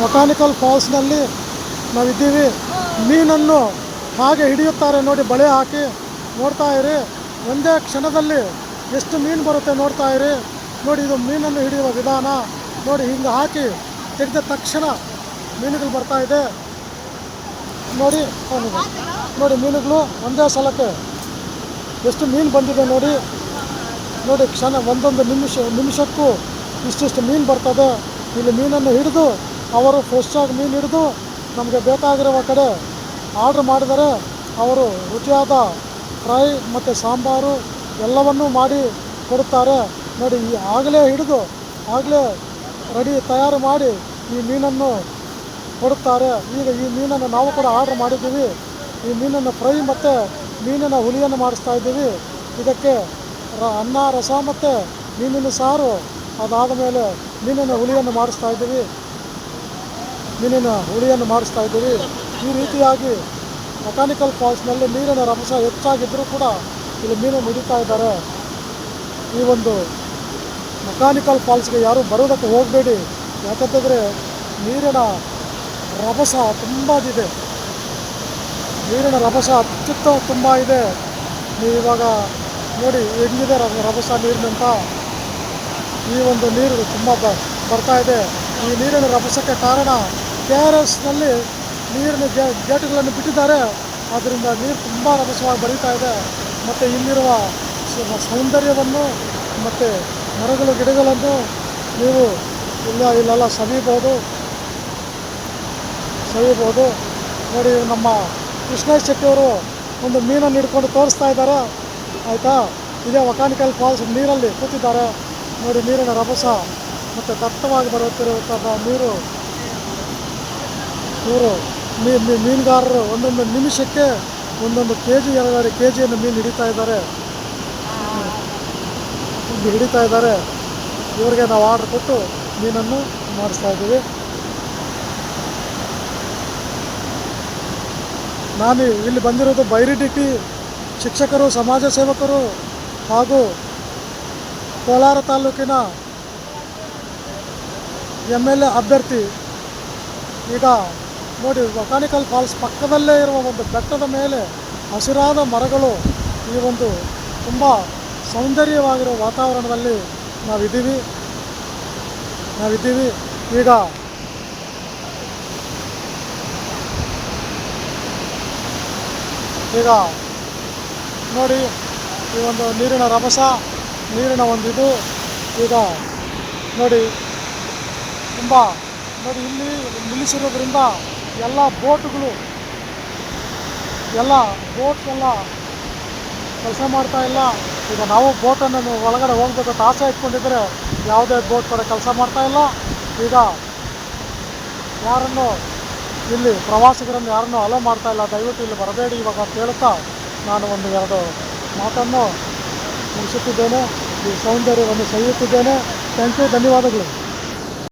ಮೊಕಾನಿಕಲ್ ಫಾಲ್ಸ್ನಲ್ಲಿ ನಾವಿದ್ದೀವಿ. ಮೀನನ್ನು ಹಾಗೆ ಹಿಡಿಯುತ್ತಾರೆ ನೋಡಿ, ಬಳೆ ಹಾಕಿ ನೋಡ್ತಾ ಇರಿ. ಒಂದೇ ಕ್ಷಣದಲ್ಲಿ ಎಷ್ಟು ಮೀನು ಬರುತ್ತೆ ನೋಡ್ತಾ ಇರಿ. ನೋಡಿ, ಇದು ಮೀನನ್ನು ಹಿಡಿಯುವ ವಿಧಾನ. ನೋಡಿ, ಹಿಂಗೆ ಹಾಕಿ ತೆಗೆದ ತಕ್ಷಣ ಮೀನುಗಳು ಬರ್ತಾ ಇದೆ. ನೋಡಿ ನೋಡಿ, ಮೀನುಗಳು ಒಂದೇ ಸಲಕ್ಕೆ ಎಷ್ಟು ಮೀನು ಬಂದಿದೆ ನೋಡಿ. ನೋಡಿ, ಕ್ಷಣ ಒಂದೊಂದು ನಿಮಿಷ, ನಿಮಿಷಕ್ಕೂ ಇಷ್ಟಿಷ್ಟು ಮೀನು ಬರ್ತದೆ. ಇಲ್ಲಿ ಮೀನನ್ನು ಹಿಡಿದು ಅವರು ಫ್ರೆಶ್ಶಾಗಿ ಮೀನು ಹಿಡಿದು ನಮಗೆ ಬೇಕಾಗಿರುವ ಕಡೆ ಆರ್ಡ್ರ್ ಮಾಡಿದರೆ ಅವರು ರುಚಿಯಾದ ಫ್ರೈ ಮತ್ತು ಸಾಂಬಾರು ಎಲ್ಲವನ್ನೂ ಮಾಡಿ ಕೊಡುತ್ತಾರೆ. ನೋಡಿ, ಈ ಆಗಲೇ ಹಿಡಿದು ಆಗಲೇ ರೆಡಿ ತಯಾರು ಮಾಡಿ ಈ ಮೀನನ್ನು ಕೊಡುತ್ತಾರೆ. ಈಗ ಈ ಮೀನನ್ನು ನಾವು ಕೂಡ ಆರ್ಡ್ರ್ ಮಾಡಿದ್ದೀವಿ. ಈ ಮೀನನ್ನು ಫ್ರೈ ಮತ್ತು ಮೀನಿನ ಹುಲಿಯನ್ನು ಮಾಡಿಸ್ತಾ ಇದ್ದೀವಿ. ಇದಕ್ಕೆ ರ, ಅನ್ನ, ರಸ ಮತ್ತು ಮೀನಿನ ಸಾರು ಅದಾದ ಮೇಲೆ ಮೀನಿನ ಹುಲಿಯನ್ನು ಮಾಡಿಸ್ತಾ ಇದ್ದೀವಿ. ಮೀನಿನ ಹುಳಿಯನ್ನು ಮಾಡಿಸ್ತಾ ಇದ್ದೀವಿ. ಈ ರೀತಿಯಾಗಿ ಮೆಕ್ಯಾನಿಕಲ್ ಫಾಲ್ಸ್ನಲ್ಲಿ ನೀರಿನ ರಭಸ ಹೆಚ್ಚಾಗಿದ್ದರೂ ಕೂಡ ಇಲ್ಲಿ ಮೀನು ಹಿಡಿತಾ ಇದ್ದಾರೆ. ಈ ಒಂದು ಮೆಕ್ಯಾನಿಕಲ್ ಫಾಲ್ಸ್ಗೆ ಯಾರೂ ಬರೋದಕ್ಕೆ ಹೋಗಬೇಡಿ. ಯಾಕಂತಂದರೆ ನೀರಿನ ರಭಸ ತುಂಬ ಇದೆ. ನೀರಿನ ರಭಸ ಅತ್ಯುತ್ತ ತುಂಬ ಇದೆ. ನೀವು ಇವಾಗ ನೋಡಿ ಹೆಂಗಿದೆ ರಭಸ ನೀರಿನಂತ ಈ ಒಂದು ನೀರು ತುಂಬ ಬರ್ತಾ ಇದೆ. ಈ ನೀರಿನ ರಭಸಕ್ಕೆ ಕಾರಣ ಕೆ ಆರ್ ಎಸ್ನಲ್ಲಿ ನೀರಿನ ಗೇಟುಗಳನ್ನು ಬಿಟ್ಟಿದ್ದಾರೆ. ಆದ್ದರಿಂದ ನೀರು ತುಂಬ ರಭಸವಾಗಿ ಬರೀತಾ ಇದೆ. ಮತ್ತು ಇಲ್ಲಿರುವ ಸೌಂದರ್ಯವನ್ನು ಮತ್ತು ಮರಗಳು, ಗಿಡಗಳನ್ನು ನೀವು ಇಲ್ಲ, ಇಲ್ಲೆಲ್ಲ ಸವಿಬೋದು ಸವಿಬೋದು ನೋಡಿ, ನಮ್ಮ ಕೃಷ್ಣ ಶೆಟ್ಟಿಯವರು ಒಂದು ಮೀನನ್ನು ಹಿಡ್ಕೊಂಡು ತೋರಿಸ್ತಾ ಇದ್ದಾರೆ. ಆಯಿತಾ? ಇದೇ ವಕಾನಿಕಲ್ ಫಾಲ್ಸ್ ನೀರಲ್ಲಿ ಕೂತಿದ್ದಾರೆ. ನೋಡಿ, ನೀರಿನ ರಭಸ ಮತ್ತು ದತ್ತವಾಗಿ ಬರುತ್ತಿರುವಂಥ ನೀರು ಇವರು ಮೀನುಗಾರರು ಒಂದೊಂದು ನಿಮಿಷಕ್ಕೆ ಒಂದೊಂದು ಕೆ ಜಿ ಎರಡೆರಡು ಕೆ ಜಿಯನ್ನು ಮೀನು ಹಿಡಿತಾ ಇದ್ದಾರೆ. ಹಿಡಿತಾ ಇದ್ದಾರೆ. ಇವರಿಗೆ ನಾವು ಆರ್ಡ್ರ್ ಕೊಟ್ಟು ಮೀನನ್ನು ಮಾಡಿಸ್ತಾ ಇದ್ದೀವಿ. ನಾನು ಇಲ್ಲಿ ಬಂದಿರೋದು ಬೈರಿಡಿಟಿ ಶಿಕ್ಷಕರು, ಸಮಾಜ ಸೇವಕರು ಹಾಗೂ ಕೋಲಾರ ತಾಲೂಕಿನ ಎಂ ಎಲ್ ಎ ಅಭ್ಯರ್ಥಿ. ಈಗ ನೋಡಿ ವಕಾನಿಕಲ್ ಫಾಲ್ಸ್ ಪಕ್ಕದಲ್ಲೇ ಇರುವ ಒಂದು ಬೆಟ್ಟದ ಮೇಲೆ ಹಸಿರಾದ ಮರಗಳು ಈ ಒಂದು ತುಂಬ ಸೌಂದರ್ಯವಾಗಿರುವ ವಾತಾವರಣದಲ್ಲಿ ನಾವಿದ್ದೀವಿ. ನಾವಿದ್ದೀವಿ. ಈಗ ಈಗ ನೋಡಿ, ಈ ಒಂದು ನೀರಿನ ರಭಸ, ನೀರಿನ ಒಂದು ಇದು ಈಗ ನೋಡಿ, ತುಂಬ ನೋಡಿ, ಇಲ್ಲಿ ನಿಲ್ಲಿಸಿರೋದ್ರಿಂದ ಎಲ್ಲ ಬೋಟ್ಗಳು, ಎಲ್ಲ ಬೋಟ್ ಎಲ್ಲ ಕೆಲಸ ಮಾಡ್ತಾ ಇಲ್ಲ. ಈಗ ನಾವು ಬೋಟನ್ನು ಒಳಗಡೆ ಹೋಗ್ಬೇಕಂತ ಆಸೆ ಇಟ್ಕೊಂಡಿದ್ರೆ ಯಾವುದೇ ಬೋಟ್ ಕೂಡ ಕೆಲಸ ಮಾಡ್ತಾ ಇಲ್ಲ. ಈಗ ಯಾರನ್ನು ಇಲ್ಲಿ ಪ್ರವಾಸಿಗರನ್ನು ಯಾರನ್ನು ಅಲೋ ಮಾಡ್ತಾ ಇಲ್ಲ. ದಯವಿಟ್ಟು ಇಲ್ಲಿ ಬರಬೇಡಿ ಇವಾಗ ಅಂತ ಹೇಳ್ತಾ ನಾನು ಒಂದು ಎರಡು ಮಾತನ್ನು ಮುಗಿಸುತ್ತಿದ್ದೇನೆ. ಈ ಸೌಂದರ್ಯವನ್ನು ಸವಿಯುತ್ತಿದ್ದೇನೆ ಥ್ಯಾಂಕ್ ಯು ಧನ್ಯವಾದಗಳು.